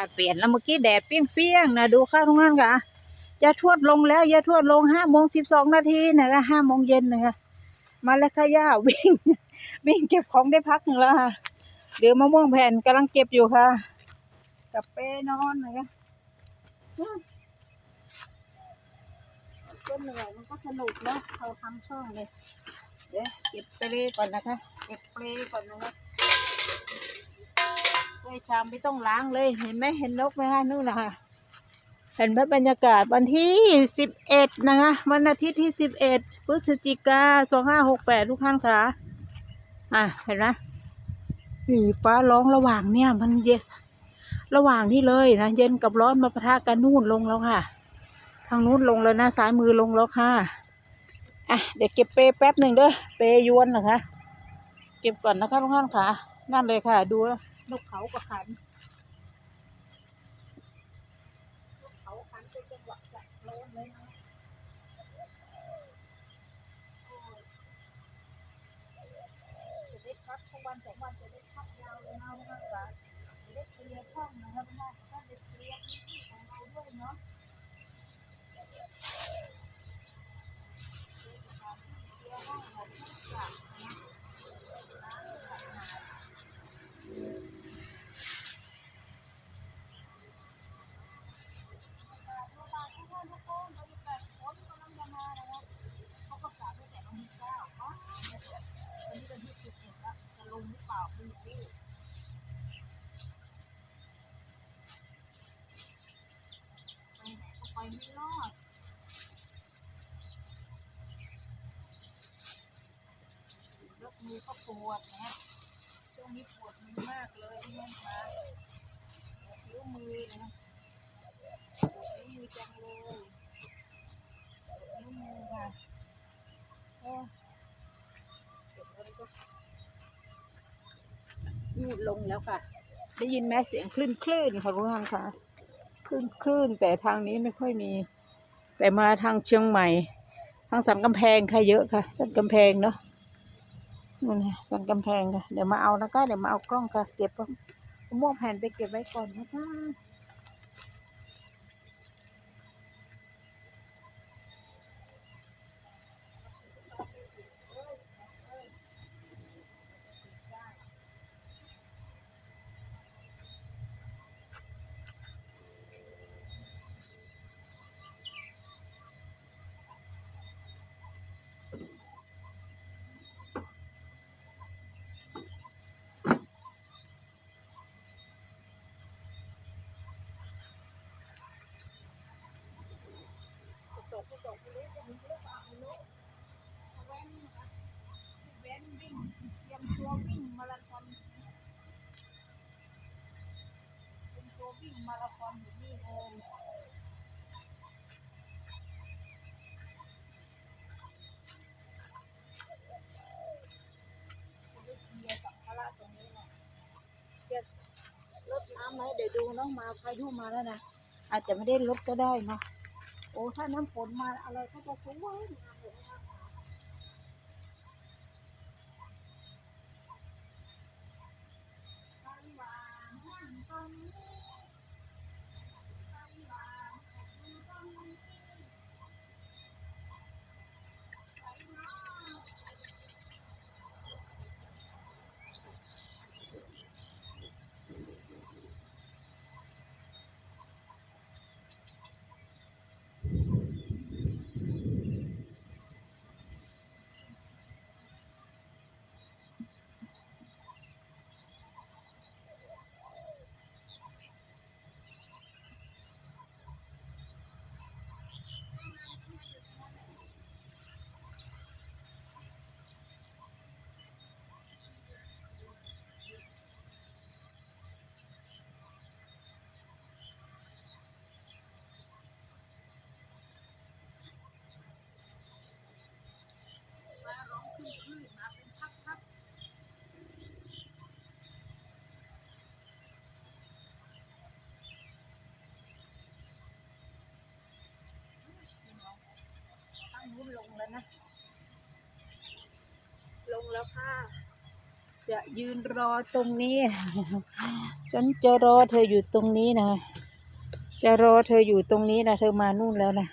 าศเปลี่ยนแล้วเมื่อกี้แดดเปรี้ยงๆนะดูค่ะทุกท่านค่ะยาทวดลงแล้วยาทวดลงห้าโมงสิบสองนาทีนะคะห้าโมงเย็นนะคะมาแล้วค่ะย่าวิ่ง วิ่งเก็บของได้พักหนึ่งแล้วค่ะเดี๋ยวมะม่วงแผ่นกำลังเก็บอยู่ค่ะ กับเป้นอนนะคะอืมก็เหนื่อยมันก็สนุกเนะเขาทำช่องเลยเดี๋ยวเก็บเปลก่อนนะคะ เก็บเปลก่อนนะคะ ชามไม่ต้องล้างเลยเห็นไหมเห็นนกไหมคะนู่นนะคะเห็นไหมบรรยากาศวันที่สิบเอ็ดนะคะวันอาทิตย์ที่สิบเอ็ดพฤศจิกาสองห้าหกแปดทุกท่านค่ะอะเห็นไหมนี่ฟ้าร้องระหว่างเนี่ยมันเยสระหว่างนี้เลยนะเย็นกับร้อนมาปะทะกันนู่นลงแล้วค่ะ ทางนู้นลงแล้วนะซ้ายมือลงแล้วค่ะอะเดี๋ยวเก็บเปย์แป๊บหนึ่งเด้อเปย์ยวนเหรอคะเก็บก่อนนะคะทุกท่านค่ะ นั่นเลยค่ะดู นกเขากับขันนกเขาขันเป็นจังหวะจัดโลนเลยนะจะได้พักสักวันสองวันจะได้พักยาวเลยนะทุกท่าจะได้เคลียร์ช่องนะครับท่านถ้าได้เคลียร์พื้นที่ของเราด้วยเนาะ มือก็ปวดนะช่วงนี้ปวดมือมากเลยที่นั่นมาปวดนิ้วมือนะปวดนิ้วมือจังเลยปวดนิ้วมือค่ะโอ้เจ็บแล้วก็ยืดลงแล้วค่ะ ได้ยินไหมเสียงคลื่นคลื่นๆค่ะทุกท่านค่ะคลื่นคลื่นแต่ทางนี้ไม่ค่อยมี แต่มาทางเชียงใหม่ ทางสันกำแพงค่ะเยอะค่ะ สันกำแพงเนาะ นู่นไงสันกำแพงค่ะ เดี๋ยวมาเอานะคะ เดี๋ยวมาเอากล้องค่ะ เก็บมะม่วงแผ่นไปเก็บไว้ก่อนนะคะตกตกไปเลยจะมีเยอะปากเลยเอาแว้นนะคะแว้นวิ่ง เตรียมตัววิ่งมาราธอนเตรียมตัววิ่งมาราธอนอยู่นี่เลยจะได้เคลียร์สัมภาระตรงเก็บรถน้ำไหมเดี๋ยวดูน้องมาพายุมาแล้วนะอาจจะไม่ได้ลดก็ได้เนาะโอ้ถ้าน้ำฝนมาอะไรก็จะสวย จะยืนรอตรงนี้ ฉันจะรอเธออยู่ตรงนี้นะ จะรอเธออยู่ตรงนี้นะเธอมานู่นแล้วนะ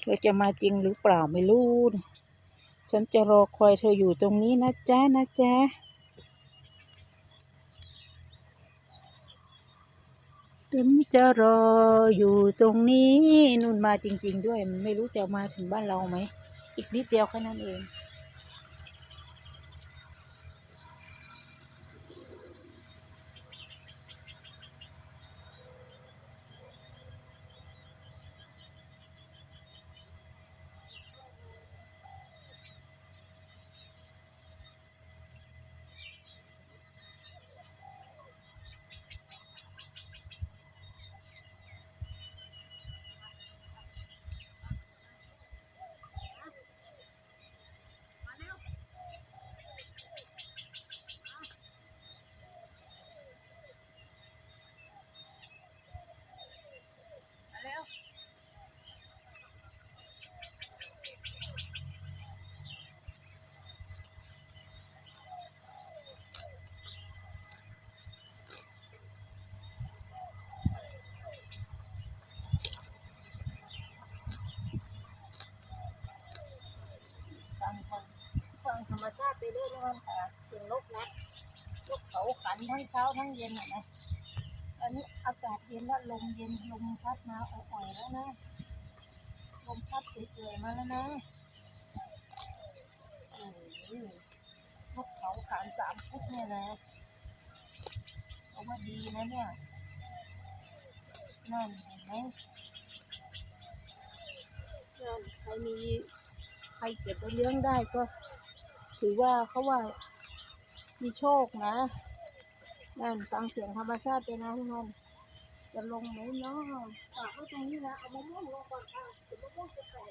เธอจะมาจริงหรือเปล่าไม่รู้นะฉันจะรอคอยเธออยู่ตรงนี้นะจ๊ะนะจ๊ะฉันจะรออยู่ตรงนี้นู่นมาจริง ๆ ด้วย มันไม่รู้จะมาถึงบ้านเราไหม อีกนิดเดียวแค่นั้นเอง รรมชาติไปเรื่อยๆมันค่ะเสียงนกนะนกเขาขันทั้งเช้าทั้งเย็นอะนะตอนนี้อากาศเย็นแล้วลมเย็นลมพัดมาอ่อยๆแล้วนะลมพัดเฉยๆมาแล้วนะโอ้โหนกเขาขานสามฟุตเนี่ยนะเอาว่าดีนะเนี่ยนั่นเห็นไหมนั่นใครมีใครเก็บไปเลี้ยงได้ก็ ถือว่าเขาว่ามีโชคนะนั่นฟังเสียงธรรมชาติไปนะทุกคนจะลงไหมเนาะฝากไว้ตรงนี้นะเอามะม่วงลงก่อนค่ะเดี๋ยวมะม่วงจะแตก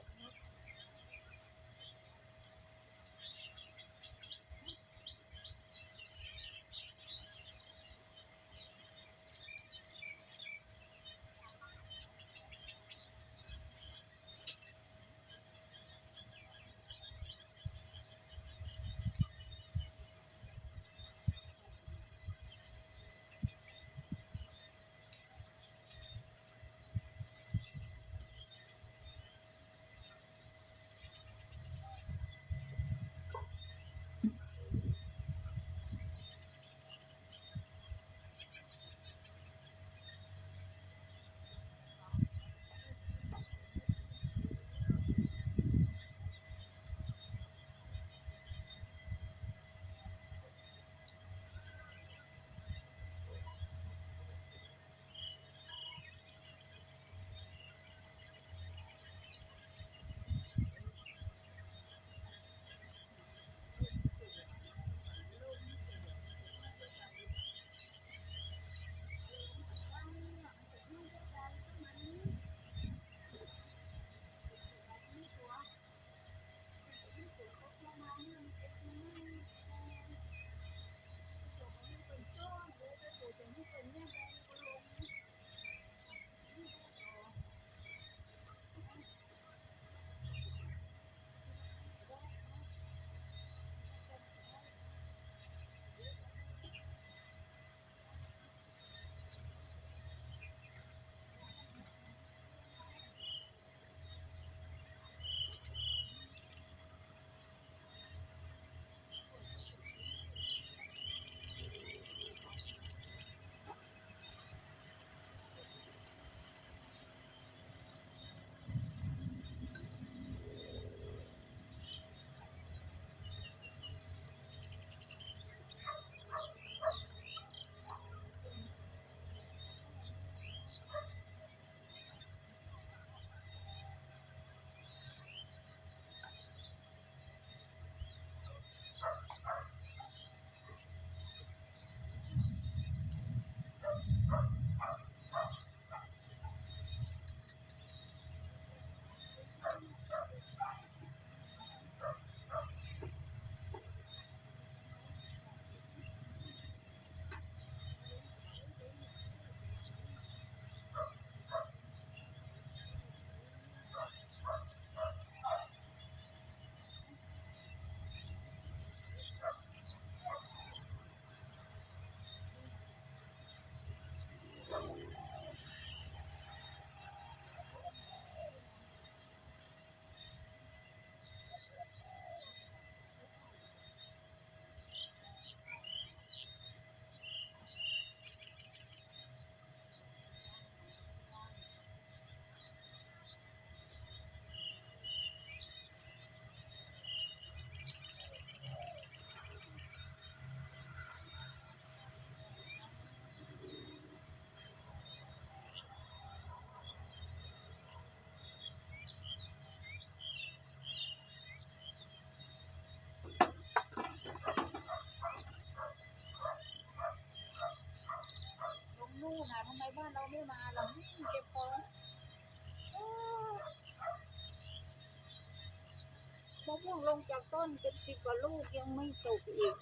มะม่งลงจากต้นเป็นสิบกว่าลูกยังไม่ตกอีก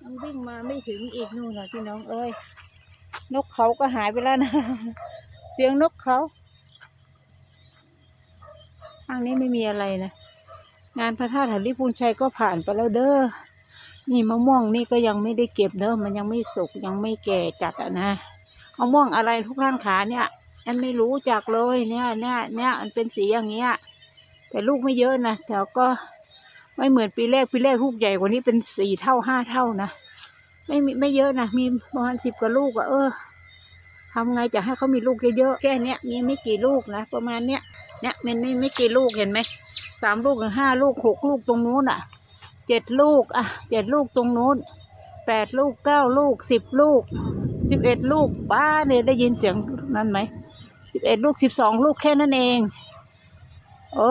ยังวิ่งมาไม่ถึงอีกนู่นนะพี่น้องเอ้ยนกเขาก็หายไปแล้วนะ เสียงนกเขาทางนี้ไม่มีอะไรนะ งานพระธาตุหริพูนชัยก็ผ่านไปแล้วเด้อนี่มะม่วงนี่ก็ยังไม่ได้เก็บเด้อมันยังไม่สุกยังไม่แก่จัดอะนะมะม่วงอะไรทุกท่านขาเนี่ยแอนไม่รู้จักเลยเนี่ยเนี่ยเนี่ยมันเป็นสีอย่างเงี้ย แต่ลูกไม่เยอะนะแต่ก็ไม่เหมือนปีแรกปีแรกลูกใหญ่กว่านี้เป็นสี่เท่าห้าเท่านะไม่มีไม่เยอะนะมีประมาณสิบกว่าลูกอะเออทำไงจะให้เขามีลูกเยอะๆแค่เนี้ยมีไม่กี่ลูกนะประมาณเนี้ยเนี่ยมันไม่ไม่กี่ลูกเห็นไหมสามลูกถึงห้าลูกหกลูกตรงนู้นอะเจ็ดลูกอะเจ็ดลูกตรงนู้นแปดลูกเก้าลูกสิบลูกสิบเอ็ดลูกป้าเนี่ยได้ยินเสียงนั้นไหมสิบเอ็ดลูกสิบสองลูกแค่นั้นเอง โอ้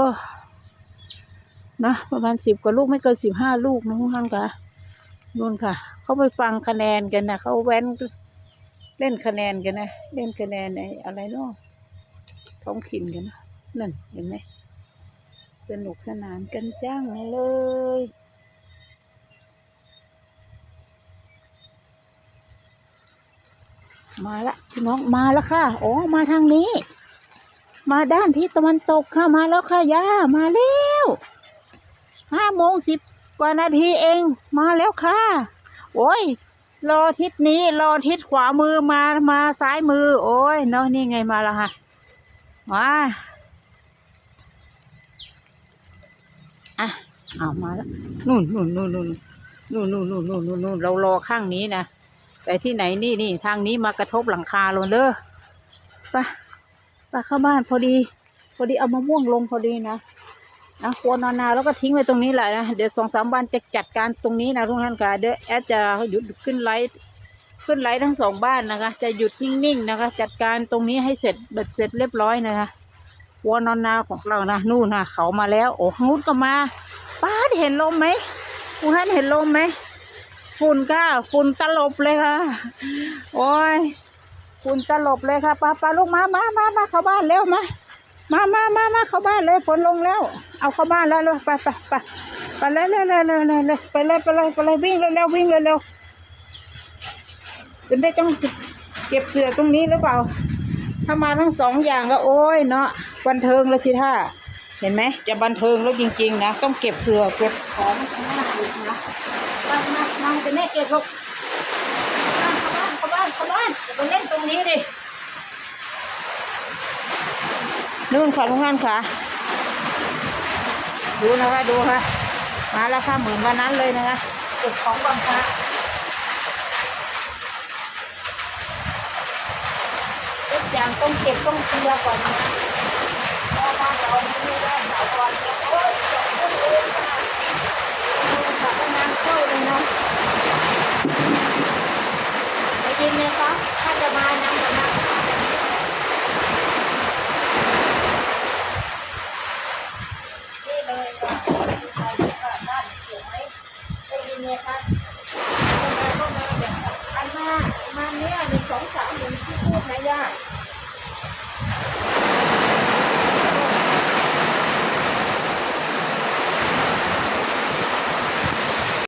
นะประมาณสิบกว่าลูกไม่เกินสิบห้าลูกนะทุกท่านค่ะนู่นค่ะ เขาไปฟังคะแนนกันนะเขาแว้นเล่นคะแนนกันนะเล่นคะแนนในอะไรเนาะท้องถิ่นกันนะนั่นเห็นไหมสนุกสนานกันจังเลยมาละพี่น้องมาแล้วค่ะ อ๋อ มาทางนี้ มาด้านทิศตะวันตกค่ะมาแล้วค่ะย่ามาแล้วห้าโมงสิบกว่านาทีเอง มาแล้วค่ะ โอ้ยรอทิศนี้รอทิศขวามือมามาซ้ายมือ โอ้ยเนาะนี่ไงมาแล้วค่ะมาอะเอามาแล้วนู่นนู่นนู่นนู่นนู่นนู่นนู่นนู่นนู่นนู่นเรารอข้างนี้นะแต่ที่ไหนนี่นี่ทางนี้มากระทบหลังคาเราเด้อไป ไปเข้าบ้านพอดี พอดีเอามะม่วงลงพอดีนะนะควรนอนนาแล้วก็ทิ้งไว้ตรงนี้แหละนะเดี๋ยวสองสามวันจะจัดการตรงนี้นะทุกท่านค่ะเดี๋ยวแอดจะหยุดขึ้นไลฟ์ขึ้นไลฟ์ทั้งสองบ้านนะคะ จะหยุดนิ่งๆนะคะ จัดการตรงนี้ให้เสร็จเบ็ดเสร็จเรียบร้อยนะคะวัวนอนนาของเรานะนู่นนะเขามาแล้วโอ้งูดก็มาป้าดเห็นลมไหมคุณท่านเห็นลมไหมฝุ่นค่ะฝุ่นตลบเลยค่ะ โอ้ย ฝุ่นตลบเลยค่ะป้าป้าลูกมามามามาเข้าบ้านเร็วมามามามามาเข้าบ้านเลยฝนลงแล้ว เอาเข้าบ้านแล้วเลยไปไปไปไปเลยเลยเลยเลยเลยไปเลยไปเลยไปเลยวิ่งเร็วเร็ววิ่งเร็วเร็วจะได้ต้องเก็บเสือตรงนี้หรือเปล่า ถ้ามาทั้งสองอย่างก็โอ้ยเนาะบันเทิงแล้วสิท่าเห็นไหมจะบันเทิงแล้วจริง ๆ นะ ต้องเก็บเสือเก็บของข้างน้าอีกนะมามามาจะแม่เก็บลูกเข้าบ้านเข้า บ้านเข้าบ้านอย่าไปเล่นตรงนี้ดินู่นค่ะทุกท่านค่ะ ดูนะคะดูค่ะ มาแล้วค่ะเหมือนวันนั้นเลยนะคะเก็บของก่อนค่ะทุกอย่างต้องเก็บต้องเคลียร์ก่อนนะเพราะว่าเราไม่ได้ถาวรเนี่ยโอ๊ยจบเรื่องเลยค่ะดูค่ะก็น้ำเข้าเลยเนาะ กินเลยครับถ้าจะมานะสำหรับ